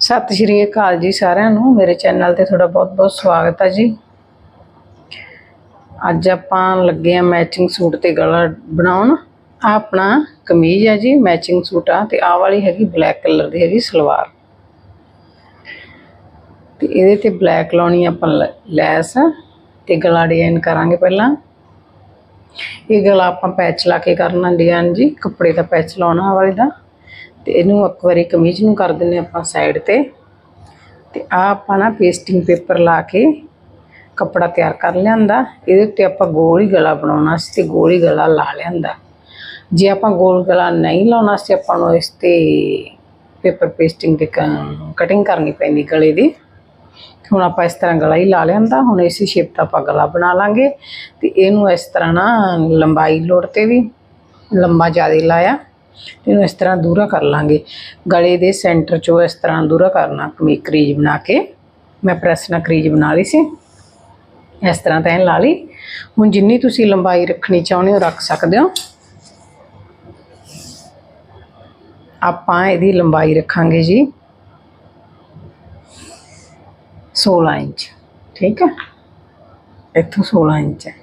ਸਤਿ ਸ਼੍ਰੀ ਅਕਾਲ ਜੀ ਸਾਰਿਆਂ ਨੂੰ। ਮੇਰੇ ਚੈਨਲ ਤੇ ਤੁਹਾਡਾ ਬਹੁਤ-ਬਹੁਤ ਸਵਾਗਤ ਹੈ ਜੀ। ਅੱਜ ਆਪਾਂ ਲੱਗੇ ਆ ਮੈਚਿੰਗ ਸੂਟ ਤੇ ਗਲਾ ਬਣਾਉਣ। ਆਹ ਆਪਣਾ ਕਮੀਜ਼ ਹੈ ਜੀ ਮੈਚਿੰਗ ਸੂਟ ਆ ਤੇ ਆਹ ਵਾਲੀ ਹੈਗੀ ਬਲੈਕ ਕਲਰ ਦੀ ਹੈਗੀ ਸਲਵਾਰ। ਤੇ ਇਹਦੇ ਤੇ ਬਲੈਕ ਲਾਉਣੀ ਆਪਾਂ ਲੈ- ਲੈਸ ਤੇ ਗਲਾ ਡਿਜ਼ਾਈਨ ਕਰਾਂਗੇ ਪਹਿਲਾਂ। ਇਹ ਗਲਾ ਆਪਾਂ ਪੈਚ ਲਾ ਕੇ ਕਰਨਾ ਡਿਜ਼ਾਈਨ ਜੀ, ਕੱਪੜੇ ਦਾ ਪੈਚ ਲਾਉਣਾ ਆਹ ਵਾਲੀ ਦਾ। ਤੇ ਇਹਨੂੰ ਇੱਕ ਵਾਰੀ ਕਮੀਜ਼ ਨੂੰ ਕਰ ਦਿੰਨੇ ਆਪਾਂ ਸਾਈਡ ਤੇ। ਤੇ ਆ ਆਪਾਂ ਨਾ ਪੇਸਟਿੰਗ ਪੇਪਰ ਲਾ ਕੇ ਕੱਪੜਾ ਤਿਆਰ ਕਰ ਲਿਆਂਦਾ। ਇਹਦੇ ਉੱਤੇ ਆਪਾਂ ਗੋਲ ਹੀ ਗਲਾ ਬਣਾਉਣਾ ਸੀ ਤੇ ਗੋਲ ਹੀ ਗਲਾ ਲਾ ਲਿਆਂਦਾ। ਜੇ ਆਪਾਂ ਗੋਲ ਗਲਾ ਨਹੀਂ ਲਾਉਣਾ ਸੀ, ਆਪਾਂ ਨੂੰ ਇਸ ਤੇ ਪੇਪਰ ਪੇਸਟਿੰਗ ਤੇ ਕਟਿੰਗ ਕਰਨੀ ਪੈਂਦੀ ਗਲੇ ਦੀ। ਹੁਣ ਆਪਾਂ ਇਸ ਤਰ੍ਹਾਂ ਗਲਾ ਹੀ ਲਾ ਲਿਆਂਦਾ। ਹੁਣ ਇਸੇ ਸ਼ੇਪ ਦਾ ਆਪਾਂ ਗਲਾ ਬਣਾ ਲਾਂਗੇ। ਤੇ ਇਹਨੂੰ ਇਸ ਤਰ੍ਹਾਂ ਨਾ ਲੰਬਾਈ ਲੋੜ ਤੇ ਵੀ ਲੰਬਾ ਜ਼ਿਆਦਾ ਲਾਇਆ। ਇਹਨੂੰ ਇਸ ਤਰ੍ਹਾਂ ਦੂਰਾ ਕਰ ਲਾਂਗੇ। ਗਲੇ ਦੇ ਸੈਂਟਰ ਚੋਂ ਇਸ ਤਰ੍ਹਾਂ ਦੂਰਾ ਕਰਨਾ ਕਮੀ ਕਰੀਜ ਬਣਾ ਕੇ। ਮੈਂ ਪ੍ਰੈਸ ਨਾਲ ਕਰੀਜ ਬਣਾ ਲਈ ਸੀ। ਇਸ ਤਰ੍ਹਾਂ ਤਾਂ ਇਹ ਲਾ ਲਈ। ਹੁਣ ਜਿੰਨੀ ਤੁਸੀਂ ਲੰਬਾਈ ਰੱਖਣੀ ਚਾਹੁੰਦੇ ਹੋ, ਰੱਖ ਸਕਦੇ ਹੋ। ਆਪਾਂ ਇਹਦੀ ਲੰਬਾਈ ਰੱਖਾਂਗੇ ਜੀ। 16 ਇੰਚ। ਠੀਕ ਹੈ? ਇੱਥੋਂ 16 ਇੰਚ ਹੈ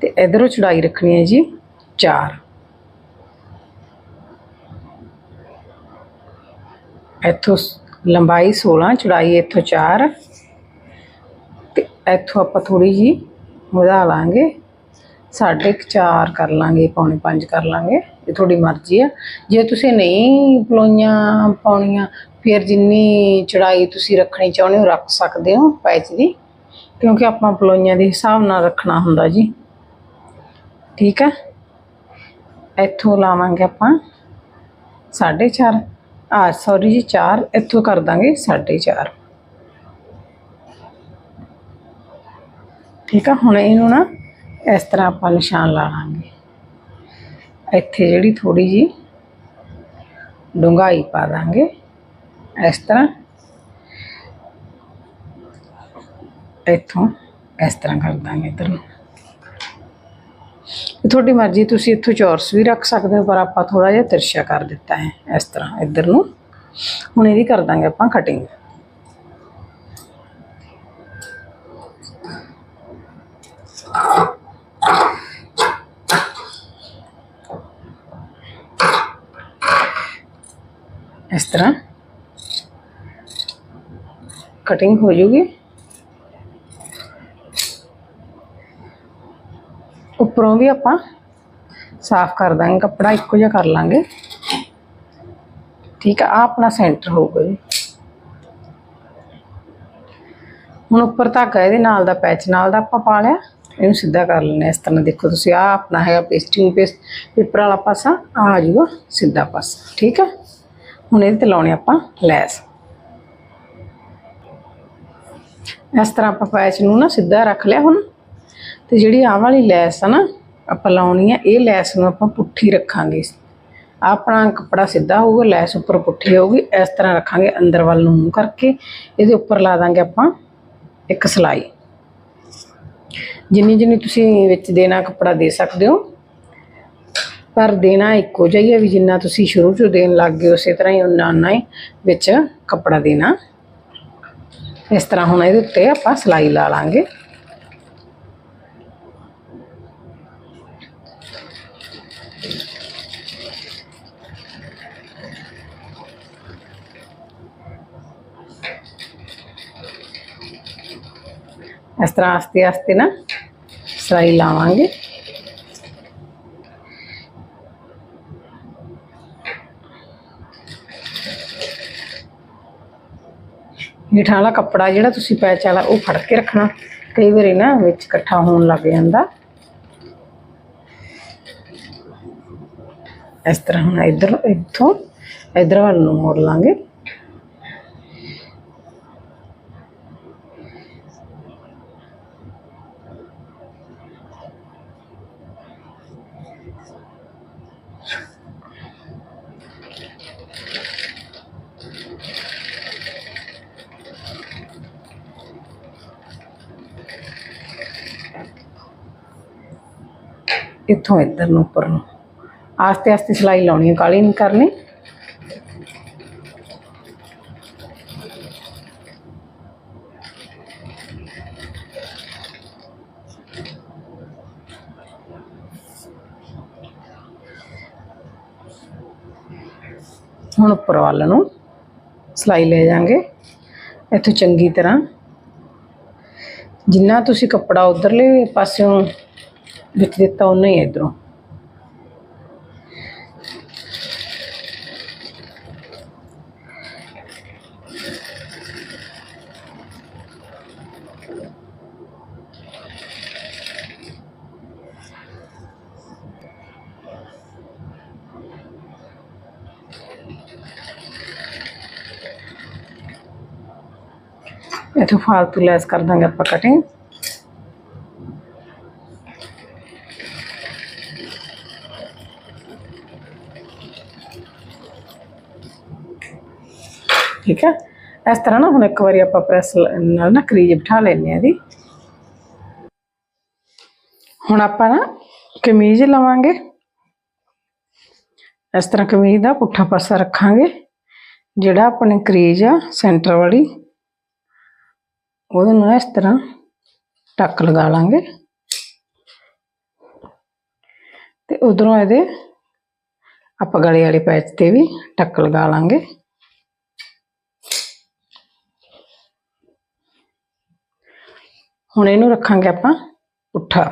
ਤੇ ਇਧਰੋਂ ਚੜਾਈ ਰੱਖਣੀ ਹੈ ਜੀ 4 ਇੱਥੋਂ ਸ- ਲੰਬਾਈ 16 ਚੜਾਈ ਇੱਥੋਂ 4 ਤੇ ਇੱਥੋਂ ਆਪਾਂ ਥੋੜੀ ਜੀ ਵਧਾ ਲਾਂਗੇ। ਸਾਢੇ ਕੁ ਚਾਰ ਕਰ ਲਾਂਗੇ, ਪੌਣੇ 5 ਕਰ ਲਾਂਗੇ ਇਹ ਤੁਹਾਡੀ ਮਰਜ਼ੀ ਆ। ਜੇ ਤੁਸੀਂ ਨਹੀਂ ਪਲੋਈਆਂ ਪਾਉਣੀਆਂ, ਫਿਰ ਜਿੰਨੀ ਚੜਾਈ ਤੁਸੀਂ ਰੱਖਣੀ ਚਾਹੁੰਦੇ ਹੋ, ਰੱਖ ਸਕਦੇ ਹੋ ਪੈਚ ਦੀ। ਕਿਉਂਕਿ ਆਪਾਂ ਪਲੋਈਆਂ ਦੇ ਹਿਸਾਬ ਨਾਲ ਰੱਖਣਾ ਹੁੰਦਾ ਜੀ। ਠੀਕ ਆ? ਇੱਥੋਂ ਲਾਵਾਂਗੇ ਆਪਾਂ 4.5 ਆ ਸੌਰੀ ਜੀ 4 ਇੱਥੋਂ ਕਰ ਦਾਂਗੇ 4.5 ਠੀਕ ਆ? ਹੁਣ ਇਹਨੂੰ ਨਾ ਇਸ ਤਰ੍ਹਾਂ ਆਪਾਂ ਨਿਸ਼ਾਨ ਲਾ ਲਾਂਗੇ। ਇੱਥੇ ਜਿਹੜੀ ਥੋੜੀ ਜੀ ਡੂੰਘਾਈ ਪਾ ਦਾਂਗੇ। ਇਸ ਤਰ੍ਹਾਂ। ਇੱਥੋਂ ਇਸ ਤਰ੍ਹਾਂ ਕਰ ਦਾਂਗੇ ਇੱਧਰ ਨੂੰ। ਤੁਹਾਡੀ ਮਰਜ਼ੀ, ਤੁਸੀਂ ਇੱਥੋਂ ਚੌਰਸ ਵੀ ਰੱਖ ਸਕਦੇ ਹੋ, ਪਰ ਆਪਾਂ ਥੋੜਾ ਜਿਹਾ ਤਿਰਛਾ ਕਰ ਦਿੱਤਾ ਹੈ ਇਸ ਤਰ੍ਹਾਂ ਇੱਧਰ ਨੂੰ। ਹੁਣ ਇਹਦੀ ਕਰ ਦਾਂਗੇ ਆਪਾਂ ਕਟਿੰਗ ਇਸ ਤਰ੍ਹਾਂ। ਕਟਿੰਗ ਹੋ ਜੂਗੀ। ਉੱਪਰੋਂ ਵੀ ਆਪਾਂ ਸਾਫ਼ ਕਰ ਦਾਂਗੇ, ਕੱਪੜਾ ਇੱਕੋ ਜਿਹਾ ਕਰ ਲਾਂਗੇ। ਠੀਕ ਆ, ਆਹ ਆਪਣਾ ਸੈਂਟਰ ਹੋਊਗਾ ਜੀ। ਹੁਣ ਉੱਪਰ ਧਾਗਾ ਇਹਦੇ ਨਾਲ ਦਾ ਪੈਚ ਨਾਲ ਦਾ ਆਪਾਂ ਪਾ ਲਿਆ। ਇਹਨੂੰ ਸਿੱਧਾ ਕਰ ਲੈਣਾ ਇਸ ਤਰ੍ਹਾਂ ਦੇਖੋ ਤੁਸੀਂ, ਆਹ ਆਪਣਾ ਹੈਗਾ ਪੇਸਟਿੰਗ ਪੇਸਟ ਪੇਪਰ ਵਾਲਾ ਪਾਸਾ, ਆਹ ਆ ਜਾਊਗਾ, ਸਿੱਧਾ ਪਾਸਾ। ਠੀਕ ਆ? ਹੁਣ ਇਹਦੇ ਤੇ ਲਾਉਣੇ ਆਪਾਂ ਲੈਸ। ਇਸ ਤਰ੍ਹਾਂ ਆਪਾਂ ਪੈਚ ਨੂੰ ਨਾ ਸਿੱਧਾ ਰੱਖ ਲਿਆ ਹੁਣ। ਤੇ ਜਿਹੜੀ ਆਹ ਵਾਲੀ ਲੈਸ ਆ ਨਾ, ਆਪਾਂ ਲਾਉਣੀ ਆ, ਇਹ ਲੈਸ ਨੂੰ ਆਪਾਂ ਪੁੱਠੀ ਰੱਖਾਂਗੇ। ਆਹ ਆਪਣਾ ਕੱਪੜਾ ਸਿੱਧਾ ਹੋਊਗਾ, ਲੈਸ ਉੱਪਰ ਪੁੱਠੀ ਹੋਊਗੀ, ਇਸ ਤਰ੍ਹਾਂ ਰੱਖਾਂਗੇ ਅੰਦਰ ਵੱਲ ਨੂੰ ਮੂੰਹ ਕਰਕੇ, ਇਹਦੇ ਉੱਪਰ ਲਾ ਦਾਂਗੇ ਆਪਾਂ ਇੱਕ ਸਲਾਈ। ਜਿੰਨੀ ਜਿੰਨੀ ਤੁਸੀਂ ਵਿੱਚ ਦੇਣਾ ਕੱਪੜਾ ਦੇ ਸਕਦੇ ਹੋ, ਪਰ ਦੇਣਾ ਇੱਕੋ ਜਿਹਾ ਵੀ ਜਿੰਨਾ ਤੁਸੀਂ ਸ਼ੁਰੂ ਤੋਂ ਦੇਣ ਲੱਗ ਗਏ ਉਸੇ ਤਰ੍ਹਾਂ ਹੀ ਉਨਾ ਉਨਾ ਹੀ ਵਿੱਚ ਕੱਪੜਾ ਦੇਣਾ। ਇਸ ਤਰ੍ਹਾਂ ਹੁਣ ਇਹਦੇ ਉੱਤੇ ਆਪਾਂ ਸਲਾਈ ਲਾ ਲਾਂਗੇ। ਇਸ ਤਰ੍ਹਾਂ ਆਸਤੇ ਆਸਤੇ ਨਾ ਸਲਾਈ ਲਾਵਾਂਗੇ। ਹੇਠਾਂ ਵਾਲਾ ਕੱਪੜਾ ਜਿਹੜਾ ਤੁਸੀਂ ਪੈਚ ਵਾਲਾ ਉਹ ਫੜ ਕੇ ਰੱਖਣਾ। ਕਈ ਵਾਰੀ ਨਾ ਵਿੱਚ ਇਕੱਠਾ ਹੋਣ ਲੱਗ ਜਾਂਦਾ। ਇਸ ਤਰ੍ਹਾਂ ਹੁਣ ਇੱਧਰ ਇੱਥੋਂ ਇੱਧਰ ਵੱਲ ਨੂੰ ਮੋੜ ਲਾਂਗੇ। ਇੱਥੋਂ ਇੱਧਰ ਨੂੰ, ਉੱਪਰ ਨੂੰ। ਆਸਤੇ ਆਸਤੇ ਸਿਲਾਈ ਲਾਉਣੀ ਹੈ ਕਾਲੀ ਨਹੀਂ ਕਰਨੀ। ਹੁਣ ਉੱਪਰ ਵੱਲ ਨੂੰ ਸਿਲਾਈ ਲੈ ਜਾਾਂਗੇ। ਇੱਥੋਂ ਚੰਗੀ ਤਰ੍ਹਾਂ। ਜਿੰਨਾ ਤੁਸੀਂ ਕੱਪੜਾ ਉਧਰਲੇ ਪਾਸਿਓਂ ਵਿੱਚ ਦਿੱਤਾ ਉਨਾ ਹੀ ਇਧਰੋਂ ਇੱਥੋਂ ਫਾਲਤੂ ਲੈਸ ਕਰ ਠੀਕ ਹੈ? ਇਸ ਤਰ੍ਹਾਂ ਨਾ ਹੁਣ ਇੱਕ ਵਾਰੀ ਆਪਾਂ ਪ੍ਰੈਸ ਨਾਲ ਨਾ ਕਰੀਜ ਬਿਠਾ ਲੈਣੇ ਆ ਦੀ ਹੁਣ ਆਪਾਂ ਨਾ ਕਮੀਜ਼ ਲਵਾਂਗੇ। ਇਸ ਤਰ੍ਹਾਂ ਕਮੀਜ਼ ਦਾ ਪੁੱਠਾ ਪਾਸਾ ਰੱਖਾਂਗੇ। ਜਿਹੜਾ ਆਪਣੇ ਕਰੀਜ ਆ ਸੈਂਟਰ ਵਾਲੀ, ਉਹਦੇ ਨੂੰ ਇਸ ਤਰ੍ਹਾਂ ਟੱਕ ਲਗਾ ਲਾਂਗੇ। ਤੇ ਉਧਰੋਂ ਇਹਦੇ ਆਪਾਂ ਗਲੇ ਵਾਲੇ ਪੈਚ ਤੇ ਵੀ ਟੱਕ ਲਗਾ ਲਾਂਗੇ। ਹੁਣ ਇਹਨੂੰ ਰੱਖਾਂਗੇ ਆਪਾਂ ਪੁੱਠਾ।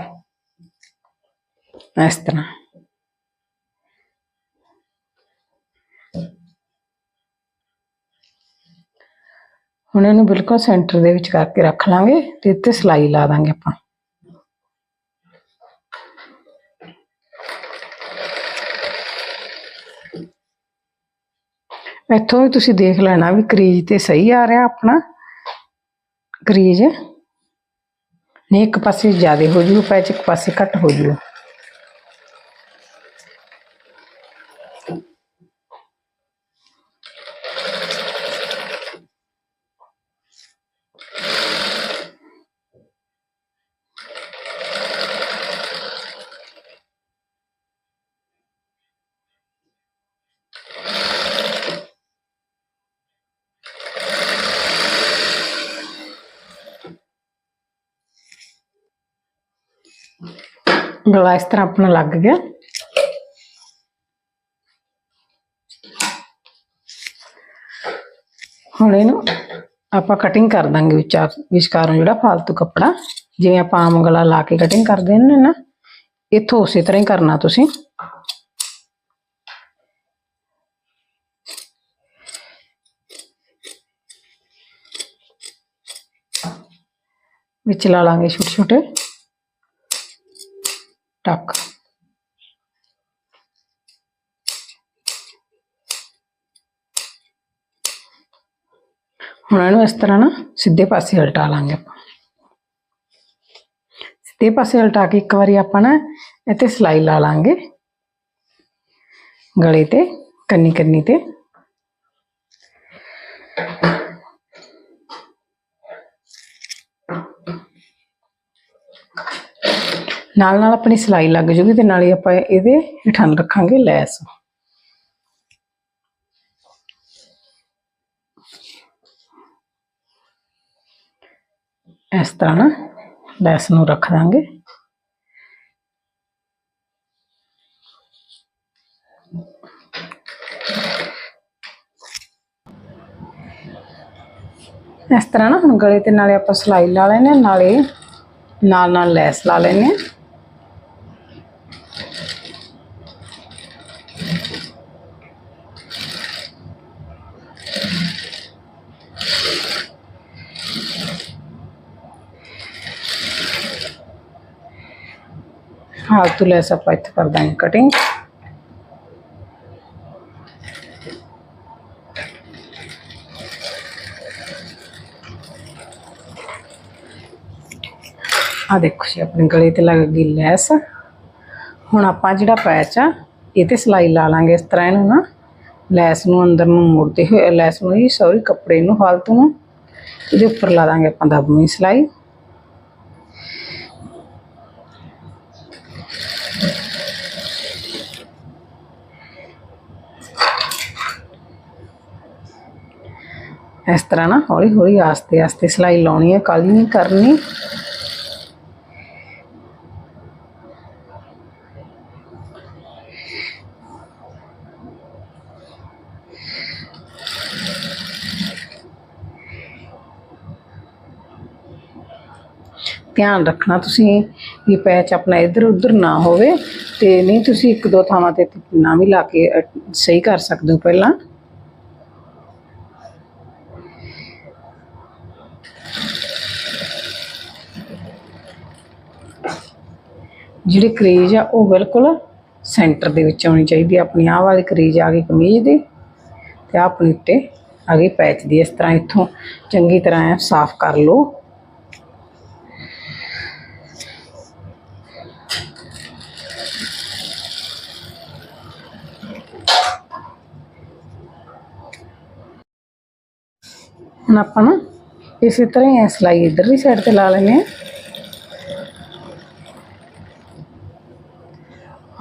ਇਸ ਤਰ੍ਹਾਂ। ਹੁਣ ਇਹਨੂੰ ਬਿਲਕੁਲ ਸੈਂਟਰ ਦੇ ਵਿੱਚ ਕਰਕੇ ਰੱਖ ਲਾਂਗੇ ਤੇ ਇੱਥੇ ਸਲਾਈ ਲਾ ਦਾਂਗੇ ਆਪਾਂ। ਇੱਥੋਂ ਵੀ ਤੁਸੀਂ ਦੇਖ ਲੈਣਾ ਵੀ ਕਰੀਜ ਤੇ ਸਹੀ ਆ ਰਿਹਾ ਆਪਣਾ। ਕਰੀਜ। ਨਹੀਂ ਇੱਕ ਪਾਸੇ ਜ਼ਿਆਦਾ ਹੋ ਜੂ ਪੈਚ ਇੱਕ ਪਾਸੇ ਘੱਟ ਹੋ ਜੂ। ਗਲਾ ਇਸ ਤਰ੍ਹਾਂ ਆਪਣਾ ਲੱਗ ਗਿਆ। ਹੁਣ ਇਹਨੂੰ ਆਪਾਂ ਕਟਿੰਗ ਕਰ ਦਾਂਗੇ ਵਿਚਾਰ ਵਿਚਕਾਰੋਂ ਜਿਹੜਾ ਫਾਲਤੂ ਕੱਪੜਾ। ਜਿਵੇਂ ਆਪਾਂ ਆਮ ਗਲਾ ਲਾ ਕੇ ਕਟਿੰਗ ਕਰਦੇ ਨੇ ਨਾ, ਇੱਥੋਂ ਉਸੇ ਤਰ੍ਹਾਂ ਹੀ ਕਰਨਾ ਤੁਸੀਂ। ਵਿੱਚ ਲਾ ਲਾਂਗੇ ਛੋਟੇ ਛੋਟੇ ਟੱਕ ਹੁਣ ਇਹਨੂੰ ਇਸ ਤਰ੍ਹਾਂ ਨਾ ਸਿੱਧੇ ਪਾਸੇ ਉਲਟਾ ਲਾਂਗੇ ਆਪਾਂ ਸਿੱਧੇ ਪਾਸੇ ਉਲਟਾ ਕੇ ਇੱਕ ਵਾਰੀ ਆਪਾਂ ਨਾ ਇੱਥੇ ਸਲਾਈ ਲਾ ਲਾਂਗੇ ਗਲੇ ਤੇ ਕੰਨੀ ਕੰਨੀ ਤੇ ਨਾਲ ਨਾਲ ਆਪਣੀ ਸਿਲਾਈ ਲੱਗ ਜੂਗੀ ਤੇ ਨਾਲੇ ਆਪਾਂ ਇਹਦੇ ਹੇਠਾਂ ਰੱਖਾਂਗੇ ਲੈਸ। ਇਸ ਤਰ੍ਹਾਂ ਨਾ ਲੈਸ ਨੂੰ ਰੱਖ ਦਾਂਗੇ। ਇਸ ਤਰ੍ਹਾਂ ਨਾ ਹੁਣ ਗਲੇ ਤੇ ਨਾਲੇ ਆਪਾਂ ਸਲਾਈ ਲਾ ਲੈਨੇ ਆਂ, ਨਾਲੇ ਨਾਲ ਨਾਲ ਲੈਸ ਲਾ ਲੈਨੇ ਆਂ। ਫਾਲਤੂ ਲੈਸ ਆਪਾਂ ਇੱਥੇ ਕਰ ਦਾਂਗੇ ਕਟਿੰਗ ਆ ਦੇਖੋ ਜੀ, ਆਪਣੇ ਗਲੇ ਤੇ ਲੱਗ ਗਈ ਲੈਸ। ਹੁਣ ਆਪਾਂ ਜਿਹੜਾ ਪੈਚ ਆ, ਇਹ ਤੇ ਸਲਾਈ ਲਾ ਲਾਂਗੇ ਇਸ ਤਰ੍ਹਾਂ ਇਹਨੂੰ ਨਾ। ਲੈਸ ਨੂੰ ਅੰਦਰ ਨੂੰ ਮੋੜਦੇ ਹੋਏ, ਲੈਸ ਨੂੰ ਹੀ ਸੌਰੀ ਕੱਪੜੇ ਨੂੰ, ਫਾਲਤੂ ਨੂੰ। ਇਹਦੇ ਉੱਪਰ ਲਾ ਦਾਂਗੇ ਆਪਾਂ ਦਬਵੀਂ ਸਲਾਈ। ਇਸ ਤਰ੍ਹਾਂ ਨਾ ਹੌਲੀ ਹੌਲੀ ਆਸਤੇ ਆਸਤੇ ਸਿਲਾਈ ਲਾਉਣੀ ਹੈ ਕਾਲੀ ਨਹੀਂ ਕਰਨੀ। ਧਿਆਨ ਰੱਖਣਾ ਤੁਸੀਂ ਵੀ ਪੈਚ ਆਪਣਾ ਇੱਧਰ ਉੱਧਰ ਨਾ ਹੋਵੇ ਤੇ ਨਹੀਂ ਤੁਸੀਂ ਇੱਕ ਦੋ ਥਾਵਾਂ ਤੇ ਨਾ ਵੀ ਲਾ ਕੇ ਸਹੀ ਕਰ ਸਕਦੇ ਹੋ ਪਹਿਲਾਂ। ਜਿਹੜੀ ਕਰੀਜ਼ ਆ, ਉਹ ਬਿਲਕੁਲ ਸੈਂਟਰ ਦੇ ਵਿੱਚ ਆਉਣੀ ਚਾਹੀਦੀ ਆਪਣੀ ਆਹ ਵਾਲੀ ਕਰੀਜ਼ ਆ ਗਈ ਕਮੀਜ਼ ਦੀ ਤੇ ਆਹ ਆਪਣੀ ਉੱਤੇ ਆ ਗਈ ਪੈਚ ਦੀ। ਇਸ ਤਰ੍ਹਾਂ ਇੱਥੋਂ ਚੰਗੀ ਤਰ੍ਹਾਂ ਐ ਸਾਫ਼ ਕਰ ਲਓ। ਹੁਣ ਆਪਾਂ ਨਾ ਇਸੇ ਤਰ੍ਹਾਂ ਹੀ ਇਹ ਸਿਲਾਈ ਇਧਰਲੀ ਸਾਈਡ ਤੇ ਲਾ ਲੈਂਦੇ ਹਾਂ।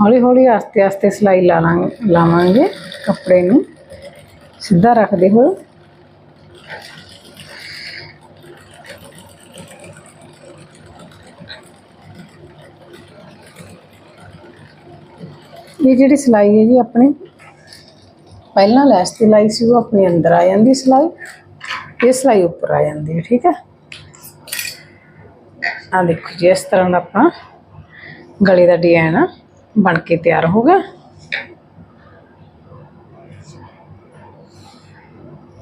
ਹੌਲੀ ਹੌਲੀ ਆਸਤੇ ਆਸਤੇ ਸਿਲਾਈ ਲਾ ਲਾਂਗੇ ਲਾਵਾਂਗੇ ਕੱਪੜੇ ਨੂੰ। ਸਿੱਧਾ ਰੱਖਦੇ ਹੋਏ ਇਹ ਜਿਹੜੀ ਸਿਲਾਈ ਹੈ ਜੀ, ਆਪਣੀ ਪਹਿਲਾਂ ਲੈਸ ਤੇ ਲਾਈ ਸੀ, ਉਹ ਆਪਣੇ ਅੰਦਰ ਆ ਜਾਂਦੀ ਸਿਲਾਈ। ਇਹ ਸਿਲਾਈ ਉੱਪਰ ਆ ਜਾਂਦੀ ਹੈ, ਠੀਕ ਹੈ? ਆ ਦੇਖੋ ਜੀ, ਇਸ ਤਰ੍ਹਾਂ ਦਾ ਆਪਣਾ ਗਲੇ ਦਾ ਡਿਜ਼ਾਈਨ ਬਣ ਕੇ ਤਿਆਰ ਹੋ ਗਿਆ।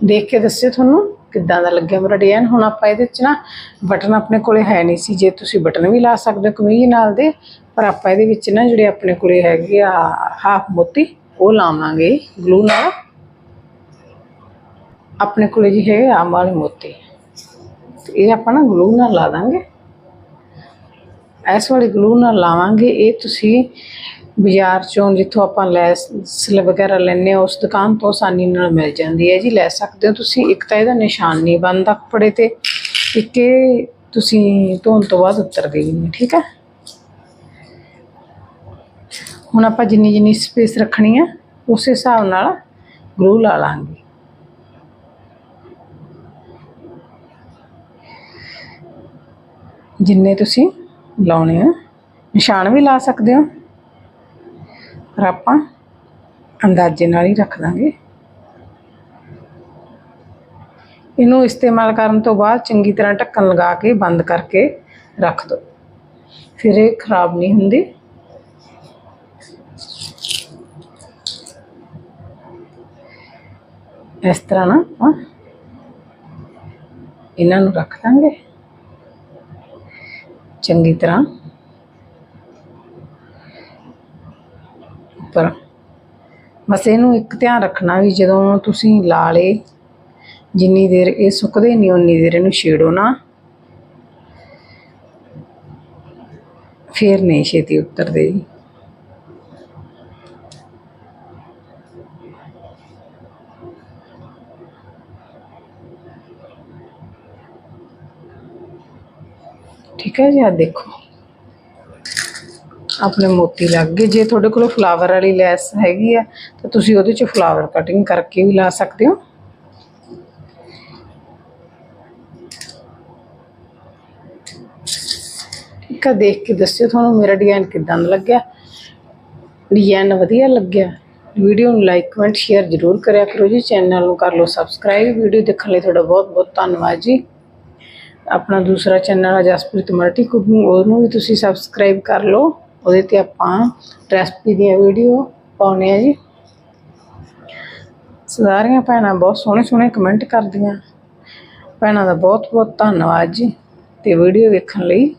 ਦੇਖ ਕੇ ਦੱਸਿਓ ਤੁਹਾਨੂੰ ਕਿੱਦਾਂ ਦਾ ਲੱਗਿਆ ਮੇਰਾ ਡਿਜ਼ਾਈਨ। ਹੁਣ ਆਪਾਂ ਇਹਦੇ ਵਿੱਚ ਨਾ ਬਟਨ ਆਪਣੇ ਕੋਲੇ ਹੈ ਨਹੀਂ ਸੀ। ਜੇ ਤੁਸੀਂ ਬਟਨ ਵੀ ਲਾ ਸਕਦੇ ਹੋ ਕਮੀਜ਼ ਨਾਲ ਦੇ, ਪਰ ਆਪਾਂ ਇਹਦੇ ਵਿੱਚ ਨਾ ਜਿਹੜੇ ਆਪਣੇ ਕੋਲੇ ਹੈਗੇ ਆ ਹਾਫ ਮੋਤੀ, ਉਹ ਲਾਵਾਂਗੇ ਗਲੂ ਨਾਲ। ਆਪਣੇ ਕੋਲੇ ਜੀ ਹੈ ਆਮ ਵਾਲੇ ਮੋਤੀ। ਇਹ ਆਪਾਂ ਨਾ ਗਲੂ ਨਾਲ ਲਾ ਦਾਂਗੇ। ਇਸ ਵਾਲੇ ਗਲੂ ਨਾਲ ਲਾਵਾਂਗੇ। ਇਹ ਤੁਸੀਂ ਬਾਜ਼ਾਰ ਚੋਂ ਜਿੱਥੋਂ ਆਪਾਂ ਲੈਸ ਵਗੈਰਾ ਲੈਨੇ ਆ ਉਸ ਦੁਕਾਨ ਤੋਂ ਆਸਾਨੀ ਨਾਲ ਮਿਲ ਜਾਂਦੀ ਹੈ ਜੀ। ਲੈ ਸਕਦੇ ਹੋ ਤੁਸੀਂ। ਇੱਕ ਤਾਂ ਇਹਦਾ ਨਿਸ਼ਾਨ ਨਹੀਂ ਬਣਦਾ ਕੱਪੜੇ ਤੇ, ਇੱਕ ਇਹ ਤੁਸੀਂ ਧੋਣ ਤੋਂ ਬਾਅਦ ਉਤਰਦੀ ਵੀ ਨਹੀਂ ਠੀਕ ਹੈ? ਹੁਣ ਆਪਾਂ ਜਿੰਨੀ ਜਿੰਨੀ ਸਪੇਸ ਰੱਖਣੀ ਹੈ, ਉਸ ਹਿਸਾਬ ਨਾਲ ਗਲੂ ਲਾ ਲਾਂਗੇ। ਜਿੰਨੇ ਤੁਸੀਂ ਲਾਉਣੇ ਆ। ਨਿਸ਼ਾਨ ਵੀ ਲਾ ਸਕਦੇ ਹੋ। ਪਰ ਆਪਾਂ ਅੰਦਾਜ਼ੇ ਨਾਲ ਹੀ ਰੱਖ ਦਾਂਗੇ। ਇਹਨੂੰ ਇਸਤੇਮਾਲ ਕਰਨ ਤੋਂ ਬਾਅਦ ਚੰਗੀ ਤਰ੍ਹਾਂ ਢੱਕਣ ਲਗਾ ਕੇ ਬੰਦ ਕਰਕੇ ਰੱਖ ਦਿਓ ਫਿਰ ਇਹ ਖਰਾਬ ਨਹੀਂ ਹੁੰਦੀ। ਇਸ ਤਰ੍ਹਾਂ ਨਾ ਆਪਾਂ ਇਹਨਾਂ ਨੂੰ ਰੱਖ ਦਾਂਗੇ। ਚੰਗੀ ਤਰ੍ਹਾਂ। ਉੱਪਰ ਬਸ ਇਹਨੂੰ ਇੱਕ ਧਿਆਨ ਰੱਖਣਾ ਵੀ ਜਦੋਂ ਤੁਸੀਂ ਲਾ ਲੇ ਜਿੰਨੀ ਦੇਰ ਇਹ ਸੁੱਕਦੇ ਨਹੀਂ, ਉਨੀ ਦੇਰ ਇਹਨੂੰ ਛੇੜੋ ਨਾ। ਫੇਰ ਨਹੀਂ ਛੇਤੀ ਉਤਰਦੇ। ਠੀਕ ਹੈ ਜੀ ਆ ਦੇਖੋ। ਆਪਣੇ ਮੋਤੀ ਲੱਗ ਗਏ। ਜੇ ਤੁਹਾਡੇ ਕੋਲ ਫਲਾਵਰ ਵਾਲੀ ਲੈਸ ਹੈਗੀ ਆ, ਤਾਂ ਤੁਸੀਂ ਉਹਦੇ ਚ ਫਲਾਵਰ ਕਟਿੰਗ ਕਰਕੇ ਵੀ ਲਾ ਸਕਦੇ ਹੋ। ਠੀਕ ਆ, ਦੇਖ ਕੇ ਦੱਸਿਓ ਤੁਹਾਨੂੰ ਮੇਰਾ ਡਿਜ਼ਾਈਨ ਕਿਦਾਂ ਦਾ ਲੱਗਿਆ। ਡਿਜ਼ਾਈਨ ਵਧੀਆ ਲੱਗਿਆ। ਵੀਡੀਓ ਨੂੰ ਲਾਈਕ ਕਮੈਂਟ ਸ਼ੇਅਰ ਜ਼ਰੂਰ ਕਰਿਆ ਕਰੋ ਜੀ। ਚੈਨਲ ਨੂੰ ਕਰ ਲਓ ਸਬਸਕ੍ਰਾਈਬ ਵੀਡੀਓ ਦੇਖਣ ਲਈ ਤੁਹਾਡਾ ਬਹੁਤ ਬਹੁਤ ਧੰਨਵਾਦ ਜੀ। ਆਪਣਾ ਦੂਸਰਾ ਚੈਨਲ ਹੈ ਜਸਪ੍ਰੀਤ ਮਲਟੀ ਕੁਕਿੰਗ ਉਹਨੂੰ ਵੀ ਤੁਸੀਂ ਸਬਸਕ੍ਰਾਈਬ ਕਰ ਲਓ। ਉਹਦੇ ਤੇ ਆਪਾਂ ਰੈਸਪੀ ਦੀਆਂ ਵੀਡੀਓ ਪਾਉਨੇ ਆ ਜੀ। ਸਾਰੀਆਂ ਭੈਣਾਂ ਬਹੁਤ ਸੋਹਣੇ ਸੋਹਣੇ ਕਮੈਂਟ ਕਰਦੀਆਂ। ਭੈਣਾਂ ਦਾ ਬਹੁਤ ਬਹੁਤ ਧੰਨਵਾਦ ਜੀ। ਤੇ ਵੀਡੀਓ ਵੇਖਣ ਲਈ